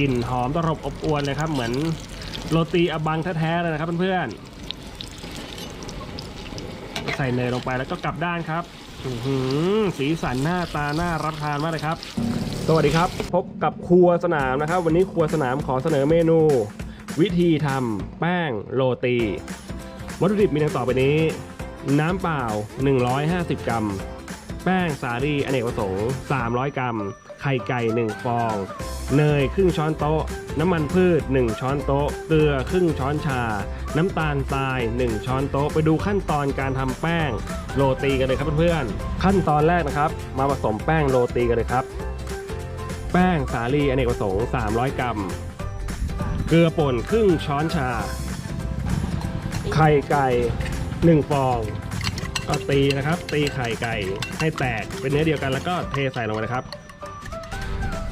กลิ่นหอมตลบอบอวนเลยครับ เหมือนโรตีอบังแท้ๆเลยนะครับเพื่อนๆใส่เนยลงไปแล้วก็กลับด้านครับสีสันหน้าตาน่ารับทานมากเลยครับ สวัสดีครับ พบกับครัวสนามนะครับ วันนี้ครัวสนามขอเสนอเมนู วิธีทำแป้งโรตี วัตถุดิบมีดังต่อไปนี้ น้ำเปล่า 150 กรัม แป้งสาลีอเนกประสงค์ 300 กรัม ไข่ไก่ 1 ฟอง เนยครึ่งช้อนโต๊ะ น้ำมันพืช 1 ช้อนโต๊ะ เกลือครึ่งช้อนชา น้ำตาลทราย 1 ช้อนโต๊ะ ไปดูขั้นตอนการทำแป้งโรตีกันเลยครับเพื่อนๆ ขั้นตอนแรกนะครับ มาผสมแป้งโรตีกันเลยครับ แป้งสาลีอเนกประสงค์300 กรัม เกลือป่นครึ่งช้อนชา ไข่ไก่ 1 ฟอง ก็ตีนะครับ ตีไข่ไก่ให้แตกเป็นเนื้อเดียวกันแล้วก็เทใส่ลงไปนะครับ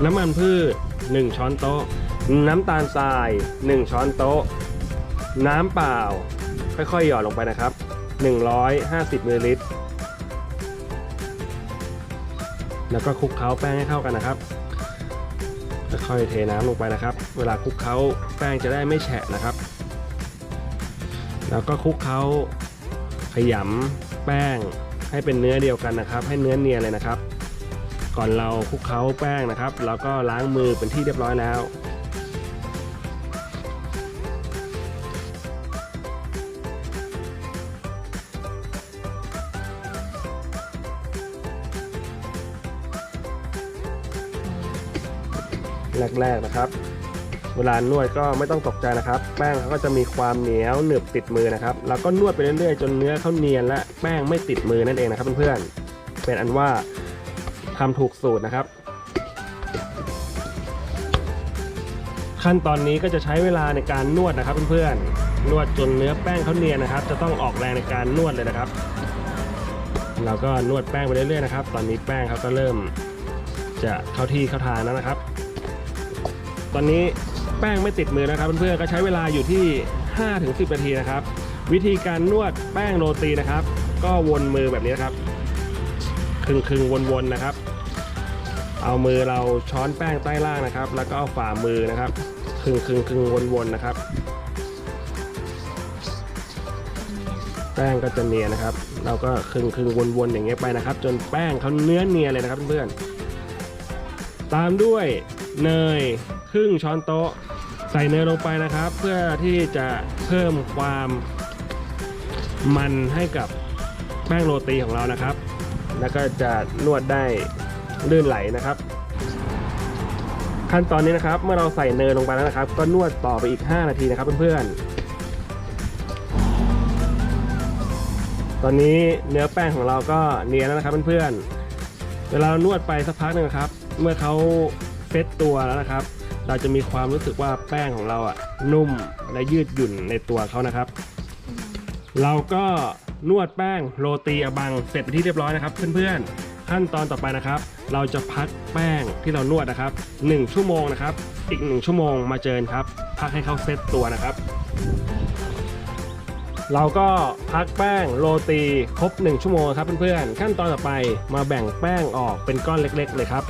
น้ำมันพืช 1 ช้อนโต๊ะ น้ำตาลทราย 1 ช้อนโต๊ะ น้ำเปล่า ค่อยๆ หยอดลงไปนะครับ 150มิลลิลิตรแล้วก็คลุกเคล้าแป้งให้เข้ากันนะครับค่อยๆเทน้ำลงไปนะครับ เวลาคลุกเคล้าแป้งจะได้ไม่แฉะนะครับ แล้วก็คลุกเคล้าขยำแป้งให้เป็นเนื้อเดียวกันนะครับ ให้เนื้อเนียนเลยนะครับ ก่อนเราคลุกเคล้าแป้งนะครับ เราก็ล้างมือเป็นที่เรียบร้อยแล้วแรกๆนะครับ เวลานวดก็ไม่ต้องตกใจนะครับ แป้งเขาก็จะมีความเหนียวหนึบติดมือนะครับ แล้วก็นวดไปเรื่อยๆ จนเนื้อเขาเนียนและแป้งไม่ติดมือนั่นเองนะครับเพื่อนๆ เป็นอันว่า ทำถูกสูตรนะครับ ขั้นตอนนี้ก็จะใช้เวลาในการนวดนะครับเพื่อนๆนวดจนเนื้อแป้งเขาเนียนนะครับ จะต้องออกแรงในการนวดเลยนะครับ เราก็นวดแป้งไปเรื่อยๆนะครับ ตอนนี้แป้งเขาก็เริ่มจะเข้าที่เข้าทางแล้วนะครับ ตอนนี้แป้งไม่ติดมือนะครับเพื่อนๆก็ใช้เวลาอยู่ที่ 5-10 นาทีนะครับ วิธีการนวดแป้งโรตีนะครับ ก็วนมือแบบนี้นะครับ ครึ่งๆวนๆนะครับ เอามือเราช้อนแป้งใต้ล่างนะครับ แล้วก็เอาฝ่ามือนะครับครึ่งครึ่งครึ่งวนๆนะครับ แป้งก็จะเนียนนะครับ เราก็ครึ่งครึ่งวนๆอย่างเงี้ยไปนะครับ จนแป้งเขาเนื้อเนียนเลยนะครับเพื่อนๆตามด้วยเนยครึ่งช้อนโต๊ะ ใส่เนยลงไปนะครับ เพื่อที่จะเพิ่มความมันให้กับแป้งโรตีของเรานะครับ แล้วก็จะนวดได้ลื่นไหลนะครับ ขั้นตอนนี้นะครับเมื่อเราใส่เนยลงไปแล้วนะครับ ก็นวดต่อไปอีก 5 นาทีนะครับเพื่อนๆตอนนี้เนื้อแป้งของเราก็เนียนแล้วนะครับเพื่อนๆเวลานวดไปสักพักหนึ่งครับ เมื่อเขาเซตตัวแล้วนะครับ เราจะมีความรู้สึกว่าแป้งของเราอะนุ่มและยืดหยุ่นในตัวเขานะครับ เราก็ นวดแป้งโรตีอบังเสร็จเป็นที่เรียบร้อยนะครับเพื่อนๆ ขั้นตอนต่อไปนะครับ เราจะพักแป้งที่เรานวดนะครับ 1 ชั่วโมงนะครับ อีก 1 ชั่วโมงมาเจอครับ พักให้เขาเซตตัวนะครับ เราก็พักแป้งโรตีครบ 1 ชั่วโมงครับเพื่อนๆ ขั้นตอนต่อไปมาแบ่งแป้งออกเป็นก้อนเล็ก ๆ เลยครับ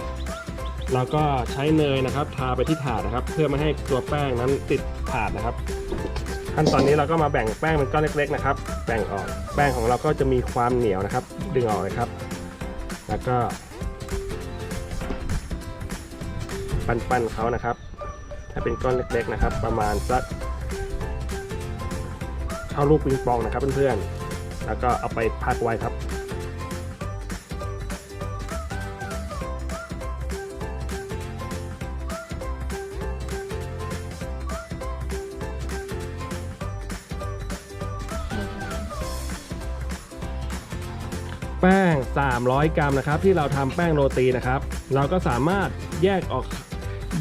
เราก็ใช้เนยนะครับ ทาไปที่ถาดนะครับ เพื่อไม่ให้ตัวแป้งนั้นติดถาดนะครับ ขั้นตอนนี้เราก็มาแบ่งแป้งเป็นก้อนเล็กๆนะครับ แบ่งออก แป้งของเราก็จะมีความเหนียวนะครับ ดึงออกเลยครับ แล้วก็ ปั้นๆเขานะครับ ถ้าเป็นก้อนเล็กๆนะครับ ประมาณสักเท่าลูกปิงปองนะครับเพื่อนๆ แล้วก็เอาไปพักไว้ครับ แป้ง 300 กรัมนะครับ ที่เราทำแป้งโรตีนะครับ เราก็สามารถแยกออก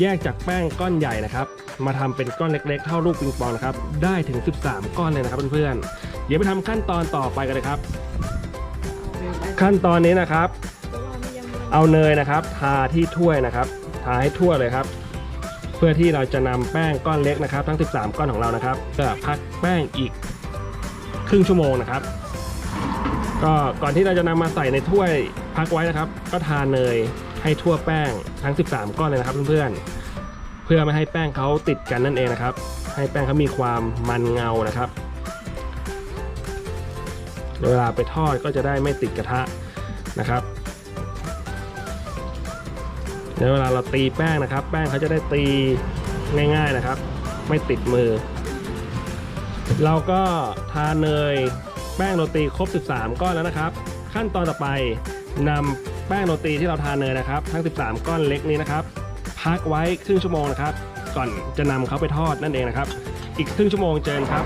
แยกจากแป้งก้อนใหญ่นะครับ มาทำเป็นก้อนเล็ก ๆ เท่าลูกปิงปองนะครับ ได้ถึง 13 ก้อนเลยนะครับเพื่อนๆเดี๋ยวไปทำขั้นตอนต่อไปกันเลยครับ ขั้นตอนนี้นะครับ เอาเนยนะครับ ทาที่ถ้วยนะครับ ทาให้ทั่วเลยครับ เพื่อที่เราจะนำแป้งก้อนเล็กนะครับ ทั้ง 13 ก้อนของเรานะครับก็พักแป้งอีกครึ่งชั่วโมงนะครับ ก็ก่อนที่เราจะนำมาใส่ในถ้วยพักไว้นะครับ ก็ทาเนยให้ทั่วแป้งทั้ง 13 ก้อนเลยนะครับเพื่อนๆเพื่อไม่ให้แป้งเขาติดกันนั่นเองนะครับ ให้แป้งเขามีความมันเงานะครับเวลาไปทอดก็จะได้ไม่ติดกระทะนะครับในเวลาเราตีแป้งนะครับ แป้งเขาจะได้ตีง่ายๆนะครับ ไม่ติดมือ เราก็ทาเนย แป้งโรตีครบ 13 ก้อนแล้วนะครับ ขั้นตอนต่อไปนำแป้งโรตีที่เราทานเนยนะครับ ทั้ง 13 ก้อนเล็กนี้นะครับ พักไว้ครึ่งชั่วโมงนะครับ ก่อนจะนำเขาไปทอดนั่นเองนะครับ อีกครึ่งชั่วโมงเจนครับ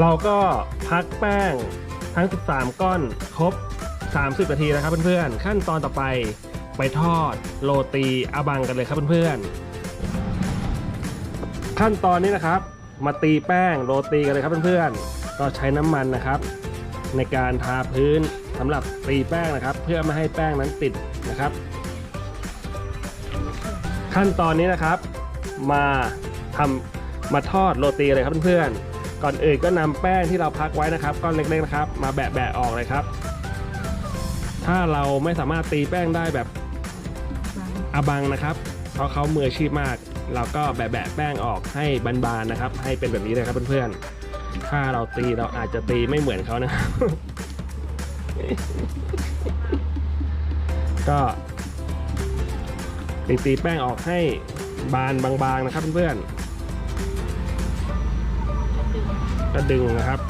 เราก็พักแป้งทั้ง 13 ก้อนครบ 30 นาทีนะครับเพื่อนๆขั้นตอนต่อไปไปทอดโรตีอาบังกันเลยครับเพื่อนๆขั้นตอนนี้นะครับ มาตีแป้งโรตีกันเลยครับเพื่อนๆ ก็ใช้น้ำมันนะครับ ในการทาพื้นสำหรับตีแป้งนะครับ เพื่อไม่ให้แป้งนั้นติดนะครับ ขั้นตอนนี้นะครับ มาทำมาทอดโรตีเลยครับเพื่อนๆก่อนอื่นก็นำแป้งที่เราพักไว้นะครับก้อนเล็กๆนะครับ มาแบะๆออกเลยครับถ้าเราไม่สามารถตีแป้งได้แบบอบังนะครับ เพราะเขามืออาชีพมาก เราก็แบะๆแป้งออกให้บานๆนะครับ ให้เป็นแบบนี้เลยครับเพื่อนๆ ถ้าเราตีเราอาจจะตีไม่เหมือนเขานะครับ ก็ตีตีแป้งออกให้บานบางๆนะครับเพื่อนๆก็ดึงนะครับ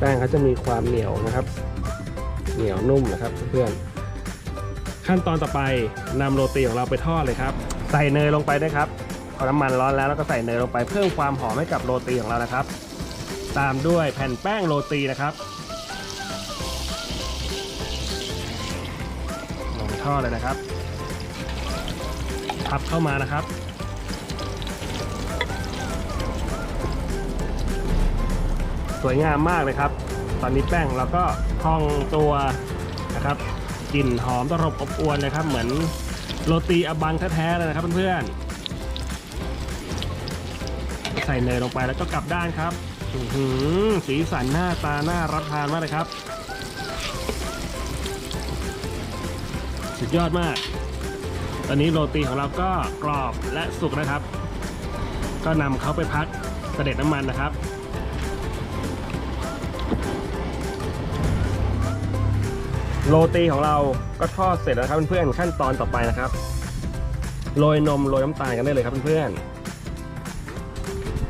แป้งเขาจะมีความเหนียวนะครับ เหนียวนุ่มนะครับเพื่อนขั้นตอนต่อไปนำโรตีของเราไปทอดเลยครับ ใส่เนยลงไปด้วยครับพอน้ำมันร้อนแล้วแล้วก็ใส่เนยลงไปเพิ่มความหอมให้กับโรตีของเรานะครับ ตามด้วยแผ่นแป้งโรตีนะครับลงทอดเลยนะครับทับเข้ามานะครับ สวยงามมากเลยครับ ตอนนี้แป้งเราก็พองตัวนะครับกลิ่นหอมตลบอบอวนเลยครับ เหมือนโรตีอบังแท้ๆเลยนะครับเพื่อนๆใส่เนยลงไปแล้วก็กลับด้านครับหือสีสันหน้าตาน่ารับทานมากเลยครับ สุดยอดมาก ตอนนี้โรตีของเราก็กรอบและสุกนะครับ ก็นำเขาไปพักเสด็จน้ำมันนะครับ โรตีของเราก็ทอดเสร็จแล้วครับเพื่อนๆขั้นตอนต่อไปนะครับโรยนมโรยน้ำตาลกันได้เลยครับเพื่อน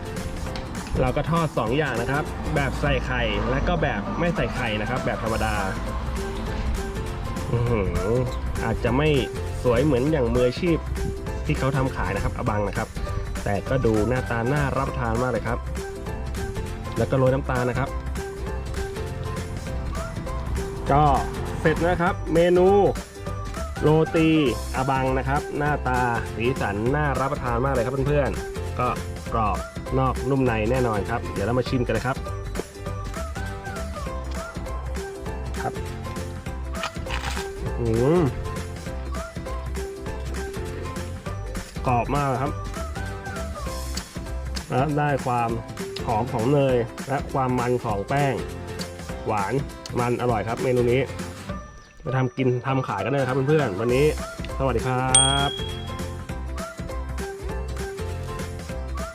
ๆเราก็ทอด 2 อย่างนะครับ แบบใส่ไข่และก็แบบไม่ใส่ไข่นะครับ แบบธรรมดาอาจจะไม่สวยเหมือนอย่างมืออาชีพที่เขาทำขายนะครับอบังนะครับ แต่ก็ดูหน้าตาน่ารับทานมากเลยครับ แล้วก็โรยน้ำตาลนะครับ ก็ เสร็จนะครับ เมนูโรตีอาบังนะครับ หน้าตาสีสันน่ารับประทานมากเลยครับเพื่อนๆ ก็กรอบนอกนุ่มในแน่นอนครับ เดี๋ยวเรามาชิมกันเลยครับครับอืมกรอบมากครับและได้ความหอมของเนยและความมันของแป้ง หวานมันอร่อยครับเมนูนี้ ไปทำกินทำขายกันเลยนะครับเพื่อนๆวันนี้ สวัสดีครับ